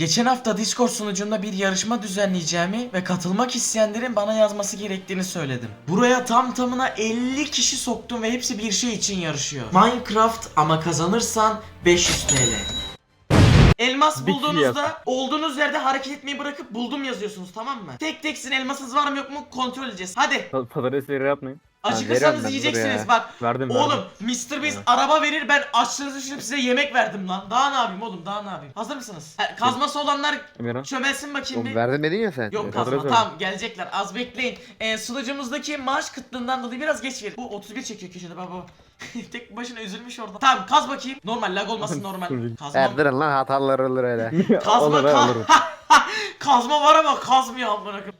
Geçen hafta Discord sunucunda bir yarışma düzenleyeceğimi ve katılmak isteyenlerin bana yazması gerektiğini söyledim. Buraya tam tamına 50 kişi soktum ve hepsi bir şey için yarışıyor. Minecraft ama kazanırsan 500 TL. Elmas Bir bulduğunuzda yaz. olduğunuz yerde hareket etmeyi bırakıp buldum yazıyorsunuz tamam mı? Tek tek sizin elmasınız var mı yok mu kontrol edeceğiz. Hadi Pa- Patatesleri yapmayın. Ben, dur yiyeceksiniz bak. Verdim Oğlum verdim. Mr. Beast Evet. araba verir ben açlığınızı düşünüp size yemek verdim lan. Daha ne yapayım oğlum daha ne yapayım? Hazır mısınız? Ha, Kazması olanlar Emirhan. çömelsin bakayım Oğlum bir. verdim dedin ya sen. Yok Evet. kazma tamam gelecekler az bekleyin. Ee, sunucumuzdaki maaş kıtlığından dolayı biraz geç verin. Bu 31 çekiyor köşede baba. Tek başına üzülmüş orada. Tamam kaz bakayım. Normal lag olmasın normal. Kazma, Erdirin lan hatalar olur öyle. kazma, Olur, ka- olur. kazma var ama kazmıyor amına koyayım.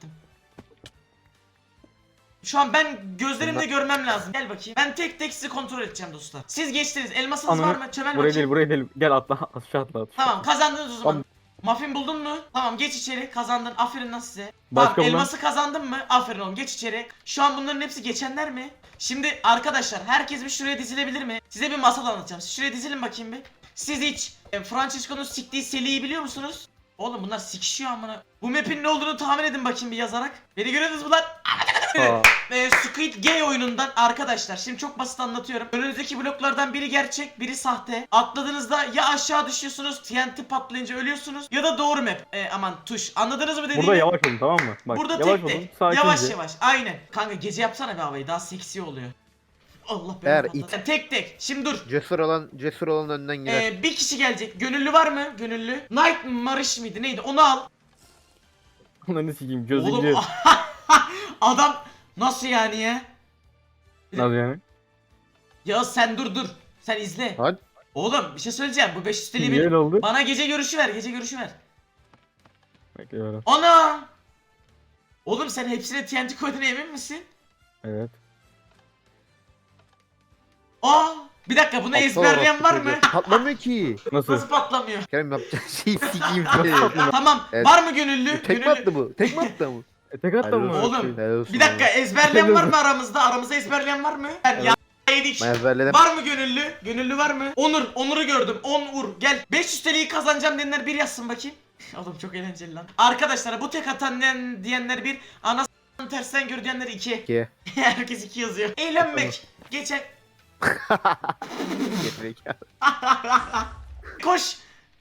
Şu an ben gözlerimle görmem lazım. Gel bakayım. Ben tek tek sizi kontrol edeceğim dostlar. Siz geçtiniz. Elmasınız var mı? Çömel Buraya bakayım. değil buraya değil. Gel atla aşağı atla. atla. Tamam kazandınız o zaman. Tamam. Muffin buldun mu? Tamam geç içeri kazandın aferin lan size. Başka tamam elması kazandın mı? Aferin oğlum geç içeri. Şu an bunların hepsi geçenler mi? Şimdi arkadaşlar herkes bir şuraya dizilebilir mi? Size bir masal anlatacağım. Siz şuraya dizilin bakayım bir. Siz hiç e, Francisco'nun siktiği Seli'yi biliyor musunuz? Oğlum bunlar sikişiyor amına. Bu map'in ne olduğunu tahmin edin bakayım bir yazarak. Beni görüyorsunuz mu lan? E, Squid Game oyunundan arkadaşlar şimdi çok basit anlatıyorum. Önünüzdeki bloklardan biri gerçek, biri sahte. Atladığınızda ya aşağı düşüyorsunuz, TNT patlayınca ölüyorsunuz ya da doğru map. E, aman tuş. Anladınız mı dediğimi? Burada yavaş olun tamam mı? Bak Burada yavaş tek olun. tek. Yavaş yavaş. Aynen. Kanka gece yapsana bir havayı daha seksi oluyor. Allah Eğer belanı patlasın. Tek tek. Şimdi dur. Cesur olan cesur olan önden gider. Ee, bir kişi gelecek. Gönüllü var mı? Gönüllü. Night Marış mıydı? Neydi? Onu al. Ananı sikeyim gözü Oğlum. adam nasıl yani ya? Nasıl yani? Ya sen dur dur. Sen izle. Hadi. Oğlum bir şey söyleyeceğim. Bu 500 TL'yi Niye benim. öyle oldu? Bana gece görüşü ver. Gece görüşü ver. Böyle. Ana! Oğlum sen hepsine TNT koyduğuna emin misin? Evet. Aa! Bir dakika bunu ezberleyen var mı? Patlamıyor ki. Nasıl? Nasıl patlamıyor? Kerem yapacağın şeyi sikeyim seni. Tamam. Evet. Var mı gönüllü? Tek mi Gönüllü. attı bu? Tek mi attı mı? E, tek attın mı? Oğlum, Bir dakika ezberleyen var mı aramızda? Aramızda ezberleyen var mı? Ben ya yedik. Ben ezberledim. Var mı gönüllü? Gönüllü var mı? Onur, Onur'u gördüm. Onur gel. 500 TL'yi kazanacağım diyenler bir yazsın bakayım. Oğlum çok eğlenceli lan. Arkadaşlar bu tek atan diyen- diyenler bir, ana s***ın tersten gör diyenler iki. İki. Herkes iki yazıyor. Eğlenmek. Geçen Gerizekalı. koş.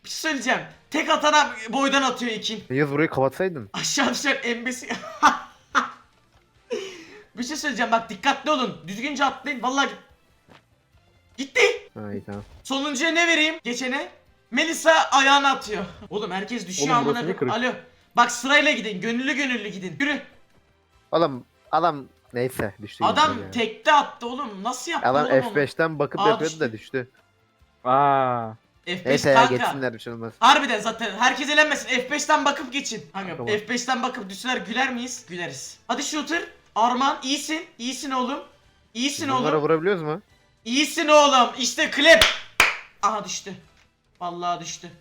Bir şey söyleyeceğim. Tek atana boydan atıyor iki. Yaz burayı kapatsaydın. Aşağı düşen embesi. bir şey söyleyeceğim bak dikkatli olun. Düzgünce atlayın. Vallahi gitti. Ha iyi tamam. Sonuncuya ne vereyim? Geçene. Melisa ayağını atıyor. Oğlum herkes düşüyor Oğlum amına burası bir koyayım. Alo. Bak sırayla gidin. Gönüllü gönüllü gidin. Yürü. Oğlum adam neyse düştü. Adam ya. tekte attı oğlum. Nasıl yaptı Adam oğlum onu? F5'ten bakıp Aa, yapıyordu düştü. da düştü. Aa. F5 Neyse ya kanka. geçsinler bir şey olmaz. Harbiden zaten herkes eğlenmesin. F5'ten bakıp geçin. Kanka Tamam. F5'ten bakıp düşseler güler miyiz? Güleriz. Hadi shooter. Arman iyisin. İyisin oğlum. İyisin Bunlara oğlum. vurabiliyoruz mu? İyisin oğlum. İşte klip. Aha düştü. Vallahi düştü.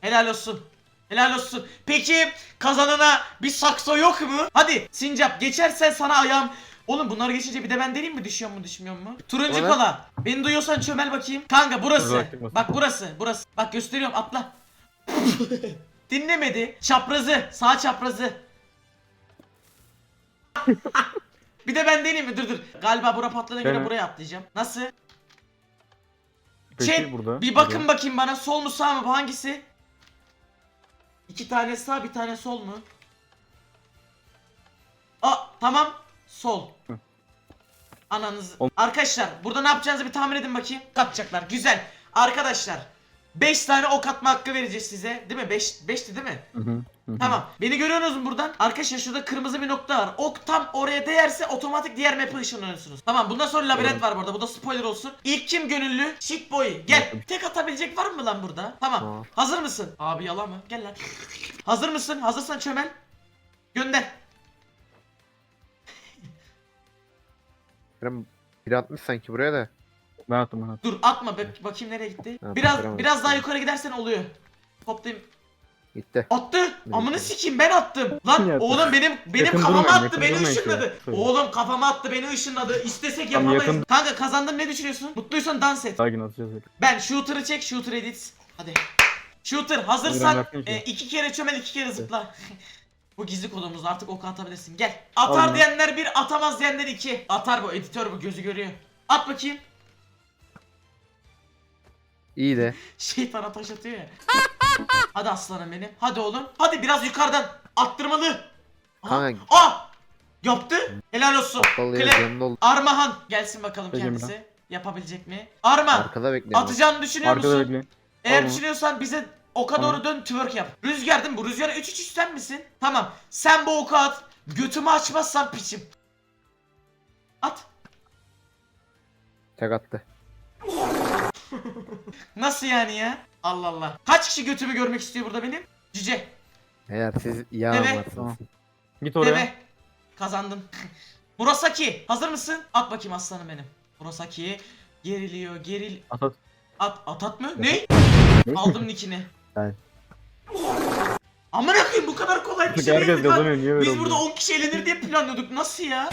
Helal olsun. Helal olsun. Peki kazanana bir sakso yok mu? Hadi Sincap geçersen sana ayağım. Oğlum bunlar geçince bir de ben deneyim mi düşüyor mu düşmüyor mu? Turuncu Ona- kola. Beni duyuyorsan çömel bakayım. Kanka burası. Bak burası. Burası. Bak gösteriyorum atla. Dinlemedi. Çaprazı. Sağ çaprazı. bir de ben deneyeyim mi? Dur dur. Galiba bura patladığına göre Dene. buraya atlayacağım. Nasıl? Peki Chat, burada. bir bakın bakayım bana sol mu sağ mı bu hangisi? İki tane sağ bir tane sol mu? Aa tamam sol. Ananız. Arkadaşlar burada ne yapacağınızı bir tahmin edin bakayım. Katacaklar güzel. Arkadaşlar 5 tane ok atma hakkı vereceğiz size. Değil mi? 5 5'ti değil mi? Hı hı, hı hı. Tamam. Beni görüyorsunuz mu buradan? Arkadaşlar şurada kırmızı bir nokta var. Ok tam oraya değerse otomatik diğer map'e ışınlanıyorsunuz. Tamam bundan sonra labirent Evet. var burada. Bu da spoiler olsun. İlk kim gönüllü? Shit boy. Gel. Tek atabilecek var mı lan burada? Tamam. Tamam. Hazır mısın? Abi yalan mı? Gel lan. Hazır mısın? Hazırsan çömel. Gönder. Kerem biri atmış sanki buraya da. Ben attım ben attım. Dur atma. Bak bakayım nereye gitti. Ha, Biraz başaramadım. biraz daha yukarı gidersen oluyor. Toplayayım. Gitti. Attı. Amını sikeyim ben attım. Lan yaptı? oğlum benim benim Yakın kafama durmayın, attı yakın beni durmayın ışınladı. şöyle. Oğlum kafama attı beni ışınladı. İstesek Tamam, yapamayız. yakın- Kanka kazandın ne düşünüyorsun? Mutluysan dans et. Sakin atacağız. öyle. Ben shooter'ı çek shooter edit. Hadi. Shooter hazırsan bakın e, ki. iki kere çömel iki kere zıpla. bu gizli kodumuz artık ok atabilirsin. Gel. Atar Alın. diyenler bir atamaz diyenler iki. Atar bu editör bu gözü görüyor. At bakayım. İyi de. Şeytana taş atıyor ya. Hadi aslanım benim. Hadi oğlum. Hadi biraz yukarıdan. Attırmalı. Aha. Kanka Aa! Yaptı. Helal olsun. yanında ol. Armahan. Gelsin bakalım Peki kendisi. Yapabilecek mi? Arman. Arkada bekliyorum. Atacağını düşünüyor Arkada musun? bekleyin. Eğer Tamam. düşünüyorsan bize oka doğru dön twerk yap. Rüzgar değil mi bu? Rüzgara 3 3 3 sen misin? Tamam. Sen bu oku at. Götümü açmazsan piçim. At. Tek attı. Nasıl yani ya? Allah Allah. Kaç kişi götümü görmek istiyor burada benim? Cüce. Eğer siz iyi Evet. anlarsınız. Tamam. Git oraya. Deve. Kazandım. Murasaki. Hazır mısın? At bakayım aslanım benim. Murasaki. Geriliyor. Geril. At at. At. At at mı? Ne? Aldım nickini. Ben. Amına koyayım bu kadar kolay bir şey Herkes değil. lan. kazanıyor niye böyle Biz burada oldu? 10 kişi eğlenir diye planlıyorduk. Nasıl ya?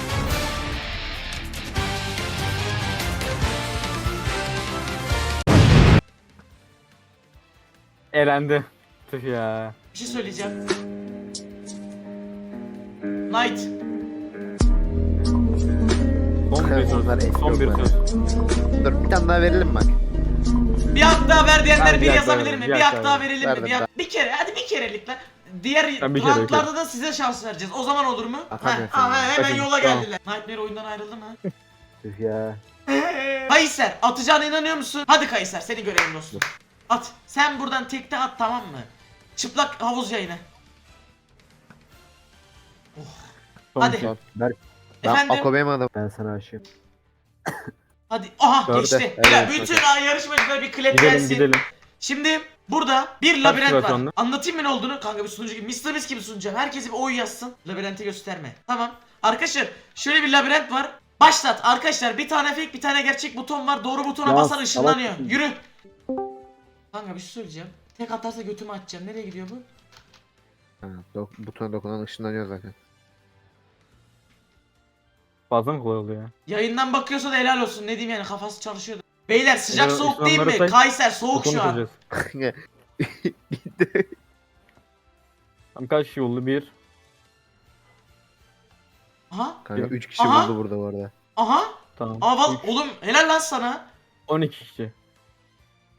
Elendi. Tüh ya. Bir şey söyleyeceğim. Knight. Son bir söz. Son bir söz. Dur bir tane daha verelim bak. Bir hak daha ver diyenler Ben bir bir hak yazabilir daha mi? Bir bir hak hak daha daha verelim mi? verdim Bir, hak- bir kere hadi bir kerelik lan. Diğer Ben bir kere, bir roundlarda da size şans vereceğiz. O zaman olur mu? Ha, ha, yani. hemen yola tamam. geldiler. Nightmare oyundan ayrıldı mı? Tüh ya. Kayser atacağına inanıyor musun? Hadi Kayser seni görelim dostum. At. Sen buradan tekte at tamam mı? Çıplak havuz yayını. Son Hadi. söz. Ben Efendim? Adam. Ben sana aşığım. Hadi. Aha Dörde. geçti. Evet. Bütün yarışmacılar bir klip Gidelim gelsin. gidelim. Şimdi burada bir labirent var. sonra? Anlatayım mı ne olduğunu? Kanka bir sunucu gibi. Mr. Beast gibi sunacağım. Herkese bir oy yazsın. Labirenti gösterme. Tamam. Arkadaşlar şöyle bir labirent var. Başlat. Arkadaşlar bir tane fake bir tane gerçek buton var. Doğru butona Ya, basan ışınlanıyor. salak? Yürü. Kanka bir şey söyleyeceğim. Tek atarsa götümü açacağım. Nereye gidiyor bu? Ha, dok butona dokunan ışınlanıyor zaten. Fazla mı kolay oluyor ya? Yayından bakıyorsa da helal olsun. Ne diyeyim yani kafası çalışıyordu. Beyler sıcak Bunları- soğuk değil mi? say. Kayser soğuk şu an. Tam kaç yollu bir. Aha. Kanka Yok. 3 kişi Aha. buldu burada bu arada. Aha. Tamam. Aa val Üç. oğlum helal lan sana. 12 kişi.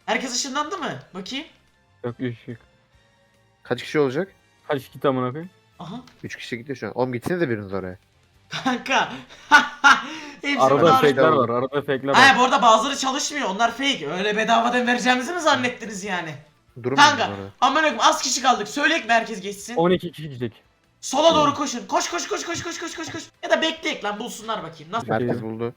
Herkes ışınlandı mı? Bakayım. Yok 3 kişi. Kaç kişi olacak? Kaç kişi tamına koyayım? Aha. 3 kişi gidiyor şu an. Oğlum gitsiniz de biriniz oraya. Kanka. Hepsi Arada bunlar- fake'ler var. Arada fake'ler Ha var. bu arada bazıları çalışmıyor. Onlar fake. Öyle bedavadan vereceğimizi mi zannettiniz yani? Durun Kanka. Aman koyayım az kişi kaldık. Söyleyek mi herkes geçsin? 12 kişi gidecek. Sola doğru koşun. Koş koş koş koş koş koş koş koş. Ya da bekleyek lan bulsunlar bakayım. Nasıl? Herkes buldu.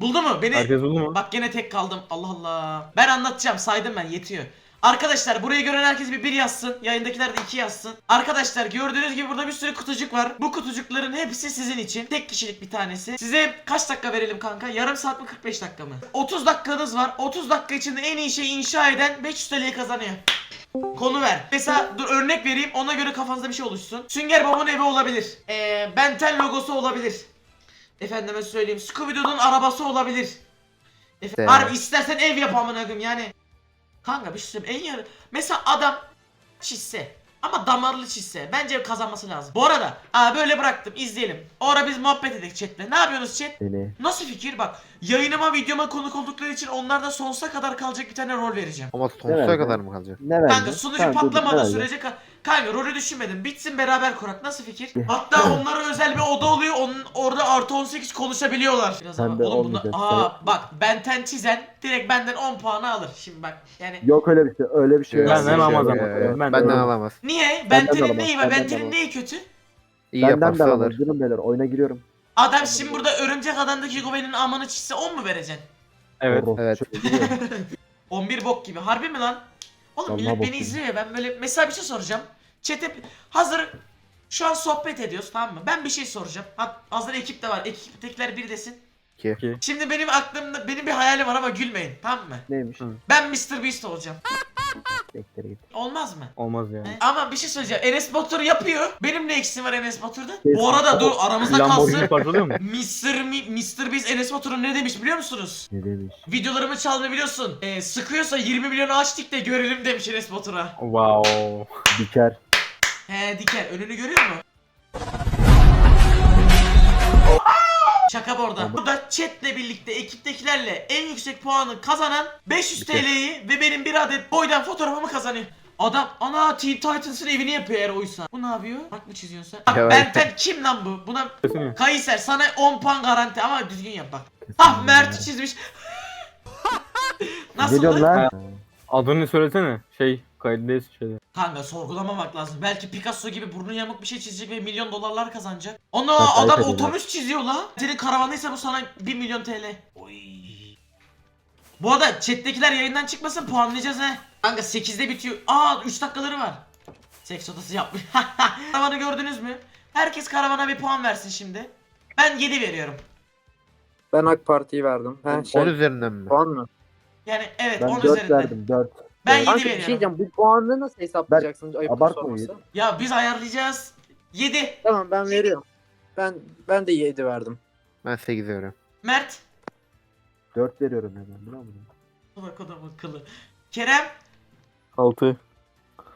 Buldu mu? Beni Herkes buldu mu? Bak gene tek kaldım. Allah Allah. Ben anlatacağım. Saydım ben. Yetiyor. Arkadaşlar burayı gören herkes bir bir yazsın. Yayındakiler de iki yazsın. Arkadaşlar gördüğünüz gibi burada bir sürü kutucuk var. Bu kutucukların hepsi sizin için. Tek kişilik bir tanesi. Size kaç dakika verelim kanka? Yarım saat mi 45 dakika mı? 30 dakikanız var. 30 dakika içinde en iyi şeyi inşa eden 500 TL'yi kazanıyor. Konu ver. Mesela dur örnek vereyim ona göre kafanızda bir şey oluşsun. Sünger Bob'un evi olabilir. Ee, Benten logosu olabilir. Efendime söyleyeyim. Scooby-Doo'nun arabası olabilir. Efe. Harbi istersen ev yap amına koyayım yani. Kanka bir şey söyleyeyim. En yarı... Mesela adam çizse ama damarlı çizse bence kazanması lazım. Bu arada aa, böyle bıraktım izleyelim. O ara biz muhabbet edelim chatle. Ne yapıyorsunuz chat? Seni. Nasıl fikir bak. Yayınıma videoma konuk oldukları için onlarda sonsuza kadar kalacak bir tane rol vereceğim. Ama sonsuza kadar mı kalacak? Ne verdin? Kanka sunucu Kanka, patlamadığı ne sürece ka- Kanka rolü düşünmedim. Bitsin beraber kurak. Nasıl fikir? Hatta onlara özel bir oda oluyor. Onun orada artı 18 konuşabiliyorlar. Biraz Sen ama de oğlum bunda aa bak benten çizen direkt benden 10 puanı alır. Şimdi bak yani Yok öyle bir şey. Öyle bir şey yok. Benden Yok, alamaz yok, ama. yok, yok. Ben de alamam. alamaz. niye? Bentenin alamaz, neyi var? benden de Bentenin alamaz. neyi kötü? İyi Benden de yaparsa alamaz. alır. Canım beyler oyuna giriyorum. Adam şimdi burada örümcek adamdaki Goben'in amını çizse 10 mu vereceksin? Evet. Orospu Evet. çocuğu. 11 bok gibi. Harbi mi lan? Oğlum Vallahi millet bok beni gibi. izliyor ya. Ben böyle mesela bir şey soracağım. Chat'e hazır şu an sohbet ediyoruz tamam mı? Ben bir şey soracağım. Ha, hazır ekip de var. Ekiptekiler bir desin. Ki. Şimdi benim aklımda benim bir hayalim var ama gülmeyin tamam mı? Neymiş? Hı. Ben Mr. Beast olacağım. Bekleri git. Olmaz mı? Olmaz yani. He? Ama bir şey söyleyeceğim. Enes Batur yapıyor. Benim ne eksiğim var Enes Batur'da? Bu arada dur aramızda Lamborghini kalsın. parçalıyor mu? Mr. Mi, Mr. Beast Enes Batur'un ne demiş biliyor musunuz? Ne demiş? Videolarımı çalma biliyorsun. Ee, sıkıyorsa 20 milyonu açtık de görelim demiş Enes Batur'a. Wow. Diker. He diker önünü görüyor musun? Şaka orada. Burada chatle birlikte ekiptekilerle en yüksek puanı kazanan 500 TL'yi ve benim bir adet boydan fotoğrafımı kazanıyor. Adam ana Teen Titans'ın evini yapıyor eğer oysa. Bu ne yapıyor? Bak mı çiziyorsun sen? Bak Ya Benten kim lan bu? Buna Kayser sana 10 puan garanti ama düzgün yap bak. Ah Mert çizmiş. Nasıl Geliyorum lan. Adını söylesene. Şey kayıttayız şeyde. Kanka sorgulamamak lazım. Belki Picasso gibi burnu yamuk bir şey çizecek ve milyon dolarlar kazanacak. Ona Bak, adam otobüs çiziyor la. Senin karavanıysa bu sana 1 milyon TL. Oy. Bu arada chat'tekiler yayından çıkmasın puanlayacağız he. Kanka 8'de bitiyor. Aa 3 dakikaları var. Seks odası yapmış. Karavanı gördünüz mü? Herkes karavana bir puan versin şimdi. Ben 7 veriyorum. Ben AK Parti'yi verdim. Ha, 10 şey, üzerinden mi? puan mı? Yani evet Ben 10 4 üzerinde. verdim 4. Ben 7 Kanka bir şey veriyorum. diyeceğim. Bu puanını nasıl hesaplayacaksın? Ayıp abartma sorması. Ya biz ayarlayacağız. 7. Tamam ben veriyorum. Ben ben de 7 verdim. Ben 8 veriyorum. Mert. 4 veriyorum hemen musun? Bak adamın kılı. Kerem. 6.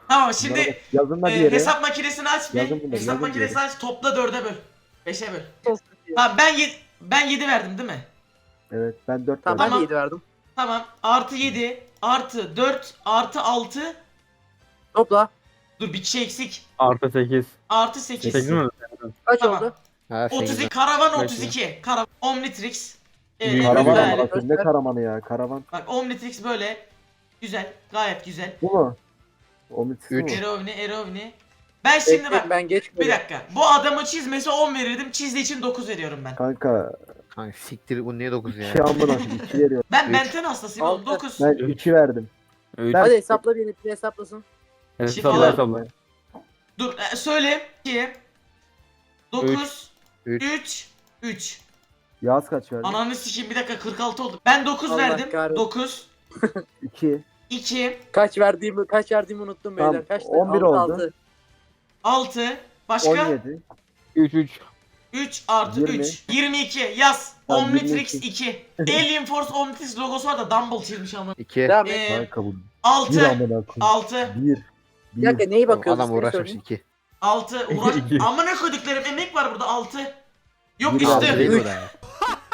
Tamam şimdi Yazın da e, yere. hesap makinesini aç bir. Yazın bunları, hesap yazın makinesi diyorum. aç topla 4'e böl. 5'e böl. Tamam ben 7 ben 7 verdim değil mi? Evet ben 4 Tamam, verdim. ben de 7 verdim. Tamam. Artı 7 artı 4 artı 6 Topla. Dur bir kişi eksik. Artı 8. Artı 8. 8 mi? Kaç Tamam. oldu? Ha 8. 32 karavan Bekle. 32. Karavan Omnitrix. Evet, Karavan güzel. ama bakın ne karavanı ya karavan. Bak Omnitrix böyle. Güzel. Gayet güzel. Bu mu? O mitisi Üç. mi? Erovni Erovni. Ben şimdi Bekle, bak ben geç bir dakika. Bu adamı çizmesi 10 verirdim. Çizdiği için 9 veriyorum ben. Kanka Kanka siktir bu niye 9 ya? 2 amına 2 veriyorum. Ben Üç. Benten hastasıyım oğlum. Altı. 9. Ben 2 verdim. 3. Ben- Hadi hesapla beni. Bir hesaplasın. Hesapla Şifre- hesapla. Dur e, söyle. 2 9 Üç. 3 3 Yağız kaç verdi? Ananı sikeyim bir dakika 46 oldu. Ben 9 Allah verdim. kahretsin. 9 2. 2 Kaç verdiğimi kaç verdiğimi unuttum Tamam, beyler. Kaçtı? 11 Altı, oldu. altı. 6 başka 17. 3 3. 3 artı 20. 3 22 yaz. Tamam, Omnitrix 22. 2 Alien Force Omnitrix logosu var da Dumble çizmiş ama. 2. Devam et. Ee, Kanka bu 1 6 amına koyayım. 6 1. Bir dakika 1. neyi bakıyoruz? Adam uğraşmış söyleyeyim. 2. 6 uğraş. Amına koyduklarım emek var burada 6 Yok Bir üstü. altı Değil Üç. o da ya.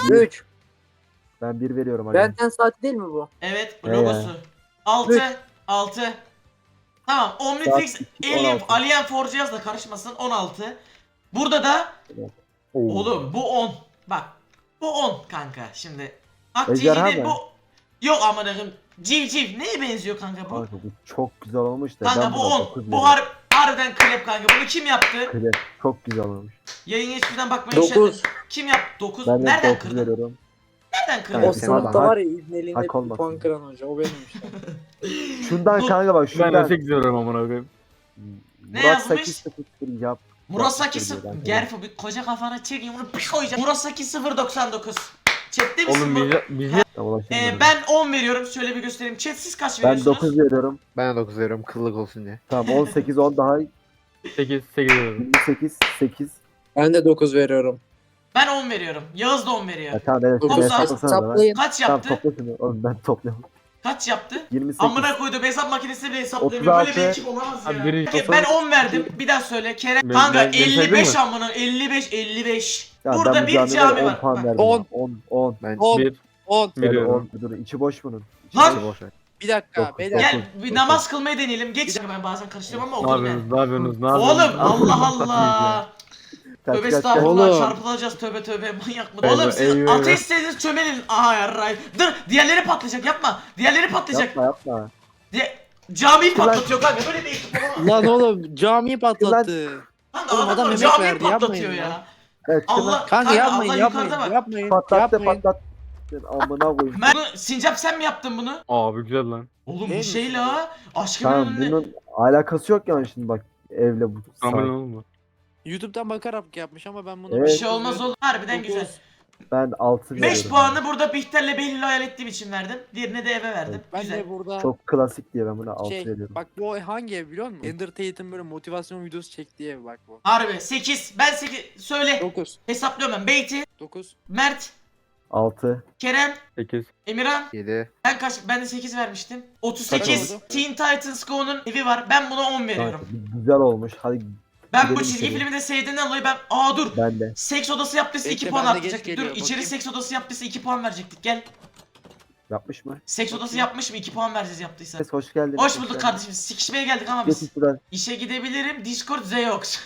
3. Ben 1 veriyorum hadi. Benten saati değil mi bu? Evet Ee. logosu. 6 Üç. 6 Tamam Omnitrix Saat iki, Alien, 16. Alien Forge yaz da karışmasın 16 Burada da Oo. oğlum bu 10 Bak bu 10 kanka şimdi Bak Ejderha civciv mı? bu Yok aman akım Civciv neye benziyor kanka bu? Kanka bu çok güzel olmuş da. Kanka ben bu buna 10 dokuz Bu veriyorum. har harbiden klep kanka bunu kim yaptı? Klep. Çok güzel olmuş. Yayın geçmeden bakmayı 9. Kim yaptı? 9 Ben de Nereden 9 kırdın? veriyorum. Nereden O kırdın? Evet, sınıfta hak- var ya İbneli'nde hak olmasın. puan kıran hoca. O benim işte. Şundan Bu- kanka bak Ben şundan. de 8 veriyorum amına koyayım. Ne Murat yazmış? 8 0 yap. Murasaki ben sıfır. Gerfo bir koca kafana çekeyim bunu bir koyacağım. Murasaki 099. Chat'te misin Oğlum bu? Tamam, ulaştım Ee, ben. ben 10 veriyorum. Şöyle bir göstereyim. Chat siz kaç Ben veriyorsunuz? 9 veriyorum. Ben de 9 veriyorum kıllık olsun diye. Tamam 18 10 daha 8 8 veriyorum. 28 8. Ben de 9 veriyorum. Ben 10 veriyorum. Yağız da 10 veriyor. Ya tamam evet. Dokuz Ben hesaplasana da. Kaç Tamam yaptı? topla şunu. Oğlum ben topluyorum. Kaç yaptı? 28. Amına koydum hesap makinesi bile hesaplayamıyor. Böyle 36. bir ekip olamaz ya. Abi biri- Peki, ben 10 verdim. Bir daha söyle. Kerem Ben- kanka ben- ben saydım 55 mı? amına 55 55. Ya Burada ben bu bir camiye cami 10 var. puan Bak. verdim. 10. 10 10. Ben 10. 1 10. Böyle veriyorum. 10 dur içi boş bunun. İçi Lan! boş ver. Bir dakika Dokuz, beyler. dokuz. Gel bir namaz kılmayı deneyelim. Geç. Ben bazen karıştırıyorum ama Ne okudum yapıyorsunuz? Ne yapıyorsunuz? Ne yapıyorsunuz? Oğlum Allah Allah. Kaç Tövbe kaç kaç. estağfurullah Oğlum. çarpılacağız tövbe tövbe manyak mı? Eyvah, Oğlum siz eyvah. ateistseniz çömelin. Aha yarray. Dur diğerleri patlayacak yapma. Diğerleri patlayacak. Yapma yapma. Diye... Camiyi patlatıyor kanka böyle olamaz. Lan oğlum camiyi patlattı. Kanka Oğlum, adam adamlar emek camiyi verdi, patlatıyor yapmayın ya. ya. Evet Allah lan. Kanka yapmayın Allah yapmayın. yukarıda bak. Yapmayın. Patlattı yapmayın. patlat. Amına koyayım. Ben bunu Sincap sen mi yaptın bunu? Abi güzel lan. Oğlum bu Neymiş şey la. Aşkımın Tamam önünde. bunun alakası yok yani şimdi bak evle bu. Tamam Sağ- oğlum bu. YouTube'dan bakarak yapmış ama ben bunu Evet. Bir şey olmaz oğlum. Harbiden güzel. Ben 6 veriyorum. 5 puanı burada Bihter'le Behlül'ü hayal ettiğim için verdim. Diğerini de eve verdim. Ben Güzel. de burada Çok klasik diye ben buna 6 şey veriyorum. bak bu hangi ev biliyor musun? Ender Tate'in böyle motivasyon videosu çektiği ev bak bu. Harbi 8. Ben 8. Söyle. 9. Hesaplıyorum ben. Beyti, 9. Mert, 6. Kerem, 8. Emirhan. 7. Ben kaç? Ben de 8 vermiştim. 38. oldu? Teen Titans Go'nun evi var. Ben buna 10 veriyorum. Güzel olmuş. Hadi Ben bu çizgi içeri. filmi de sevdiğinden dolayı ben... Aa dur. ben de. Seks odası yaptıysa 2 Bekle, puan ben de geç atacaktık. Dur geliyor, içeri bakayım. seks odası yaptıysa 2 puan verecektik. Gel. Yapmış mı? Seks odası yapmış mı? 2 puan vereceğiz yaptıysa. Ses hoş geldin. Hoş bulduk kardeşim. Sikişmeye geldik ama biz. Geç şuradan. İşe gidebilirim. Discord Zeyox.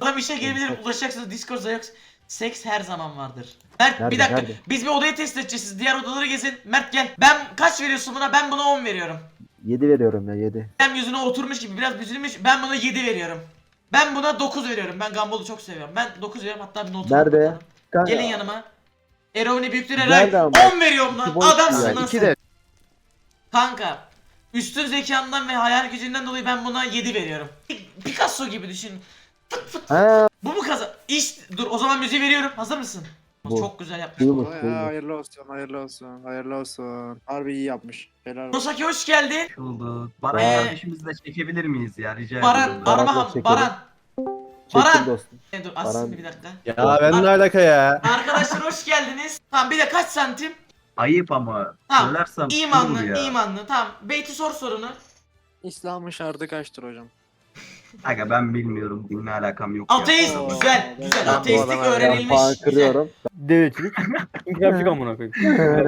Adam işe gelebilirim. Ulaşacaksınız Discord Zeyox. Seks her zaman vardır. Mert Nerede, bir dakika. nerede? Biz bir odayı test edeceğiz. Siz diğer odaları gezin. Mert gel. Ben kaç veriyorsun buna? Ben buna 10 veriyorum. 7 veriyorum ya 7. Hem yüzüne oturmuş gibi biraz büzülmüş. Ben buna 7 veriyorum. Ben buna 9 veriyorum. Ben Gumball'u çok seviyorum. Ben 9 veriyorum. Hatta bir notumu Nerede? bakalım. Kanka, Gelin yanıma. Erovni büyüktür Nerede Eray. ama? 10 veriyorum lan. İki boş Adamsın ya, lan 2 sen. de. Kanka. Üstün zekandan ve hayal gücünden dolayı ben buna 7 veriyorum. Picasso gibi düşün. Ha, Bu mu kazan? İş dur o zaman müziği veriyorum. Hazır mısın? Bu. Çok güzel yapmış. buymuş Ay, buymuş. hayırlı olsun, hayırlı olsun, hayırlı olsun. Harbi iyi yapmış. Helal olsun. Nosaki hoş geldin. Hoş bulduk. Baran Ee, kardeşimizi de çekebilir miyiz ya rica Baran, ediyorum. Baran, Baran, çekelim. Baran. Çektim Baran. dostum. E, dur Baran. bir dakika. Ya ben ne alaka ya? Arkadaşlar hoş geldiniz. Tamam bir de kaç santim? Ayıp ama. Tamam, Söylersem olur İmanlı, ya. imanlı. Tamam. Beyti sor sorunu. İslam'ın şartı kaçtır hocam? Aga ben bilmiyorum. Dinle alakam yok ya. Ateist Oo, güzel, ben- güzel. ben bu Ateistlik adama Ben öğrenilmiş. puan Güzel. kırıyorum. Devletçilik. İnkılapçık amına koyayım.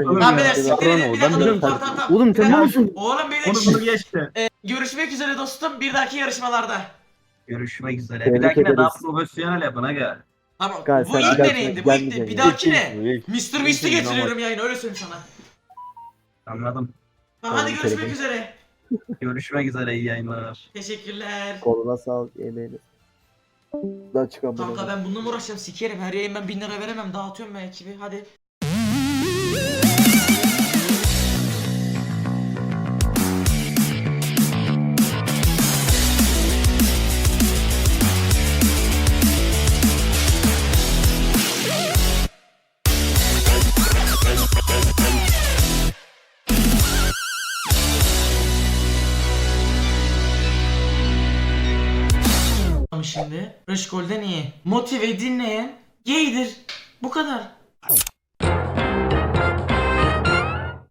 Tamam beyler siktir edin. Bir ben dakika Tamam tamam tamam. Oğlum yapıyorsun? Oğlum beyler. Onu bunu geçti. Ee, görüşmek üzere dostum. Bir dahaki yarışmalarda. Görüşmek üzere. Tebrik bir dahakine daha ederiz. profesyonel yapın aga. Tamam. Gel, bu sen ilk bir deneyimdi. Bu ilk de. gelmeyeceksin Bir dahaki ne? Mr. Beast'i getiriyorum yayına öyle söyleyeyim sana. Anladım. Tamam hadi Tamam, görüşmek üzere. Görüşmek üzere iyi yayınlar. Teşekkürler. Koluna sağlık yemeğini. Buradan çıkan. Kanka ben bununla mı uğraşacağım sikerim her yayın ben 1000 lira veremem dağıtıyorum ben ekibi hadi. Golden iyi. Motive dinleyen gaydir. Bu kadar.